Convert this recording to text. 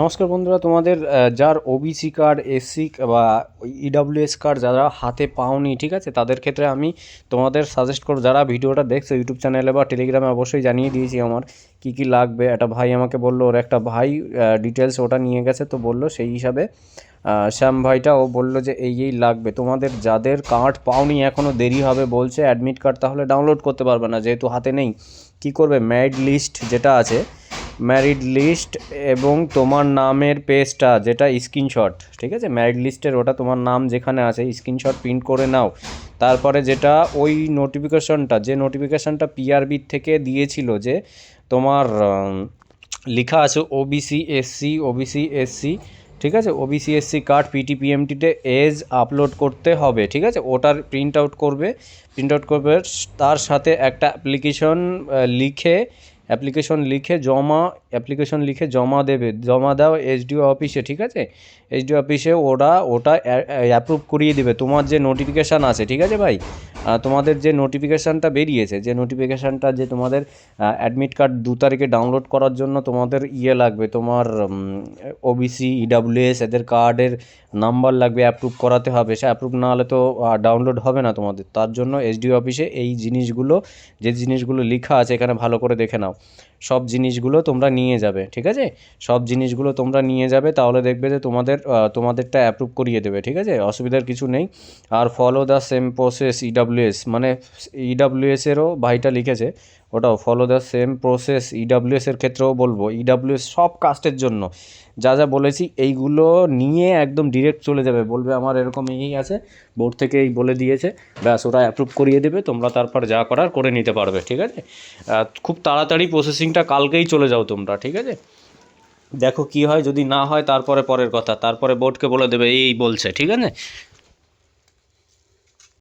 নমস্কার বন্ধুরা, তোমাদের যার ওবিসি কার্ড এসসি বা ইডাব্লিউএস কার্ড যারা হাতে পাওনি, ঠিক আছে, তাদের ক্ষেত্রে আমি তোমাদের সাজেস্ট করব, যারা ভিডিওটা দেখছ ইউটিউব চ্যানেলে বা টেলিগ্রামে অবশ্যই জানিয়ে দিয়েছি আমার, কি কি লাগবে। একটা ভাই আমাকে বলল, ওর একটা ভাই ডিটেলস ওটা নিয়ে গেছে, তো বলল সেই হিসাবে শ্যাম ভাইটা ও বলল যে এই এই লাগবে। তোমাদের যাদের কার্ড পাওনি এখনও দেরি হবে বলছে অ্যাডমিট কার্ড তাহলে ডাউনলোড করতে পারবে না, যেহেতু হাতে নেই, কি করবে? ম্যারিড লিস্ট যেটা আছে ম্যারিড লিস্ট এবং তোমার নামের পেজটা যেটা স্ক্রিনশট ঠিক আছে? ম্যারিড লিস্টের ওটা তোমার নাম যেখানে আছে স্ক্রিনশট প্রিন্ট করে নাও। তারপরে যেটা ওই নোটিফিকেশনটা যে নোটিফিকেশনটা পিআরবি থেকে দিয়েছিল যে তোমার লেখা আছে ওবিসি এসসি ওবিসি এসসি ঠিক আছে? ওবিসি এসসি কার্ড পিটিপিএমটিতে এজ আপলোড করতে হবে, ঠিক আছে? ওটার প্রিন্ট আউট করবে। প্রিন্ট আউট করবে, তার সাথে একটা অ্যাপ্লিকেশন লিখে অ্যাপ্লিকেশন লিখে জমা, অ্যাপ্লিকেশন লিখে জমা দেবে, জমা দাও এসডিও অফিসে ঠিক আছে? এসডিও অফিসে ওরা ওটা অ্যাপ্রুভ করিয়ে দেবে, তোমার যে নোটিফিকেশান আছে, ঠিক আছে ভাই? তোমাদের যে নোটিফিকেশানটা বেরিয়েছে, যে নোটিফিকেশানটা যে তোমাদের অ্যাডমিট কার্ড দু তারিখে ডাউনলোড করার জন্য তোমাদের ইয়ে লাগবে, তোমার ওবিসি ইডাব্লিউএস এদের কার্ডের নাম্বার লাগবে অ্যাপ্রুভ করাতে হবে। সে অ্যাপ্রুভ না হলে তো ডাউনলোড হবে না তোমাদের। তার জন্য এসডিও অফিসে এই জিনিসগুলো, যে জিনিসগুলো লেখা আছে এখানে ভালো করে দেখে নাও। সব জিনিসগুলো তোমরা নিয়ে যাবে, ঠিক আছে? সব জিনিসগুলো তোমরা নিয়ে যাবে, তাহলে দেখবে যে তোমাদের তোমাদেরটা অ্যাপ্রুভ করিয়ে দেবে, ঠিক আছে? অসুবিধার কিছু নেই। আর follow the same process EWS মানে ইডাব্লিউএসেরও ভাইটা লিখেছে, ওটাও follow the same process EWS এর ক্ষেত্রেও বলব ইডাব্লিউএস সব কাস্টের জন্য। যা যা বলেছি, এইগুলো নিয়ে একদম ডিরেক্ট চলে যাবে। বলবে আমার এরকম এই আছে বোর্ড থেকে এই বলে দিয়েছে, ব্যাস, ওরা অ্যাপ্রুভ করিয়ে দেবে, তোমরা তারপর যা করার করে নিতে পারবে, ঠিক আছে? খুব তাড়াতাড়ি প্রসেসিংটা কালকেই চলে যাও তোমরা, ঠিক আছে? দেখো কি হয়, যদি না হয়, তারপরে পরের কথা, তারপরে বোর্ডকে বলে দেবে এই বলছে, ঠিক আছে?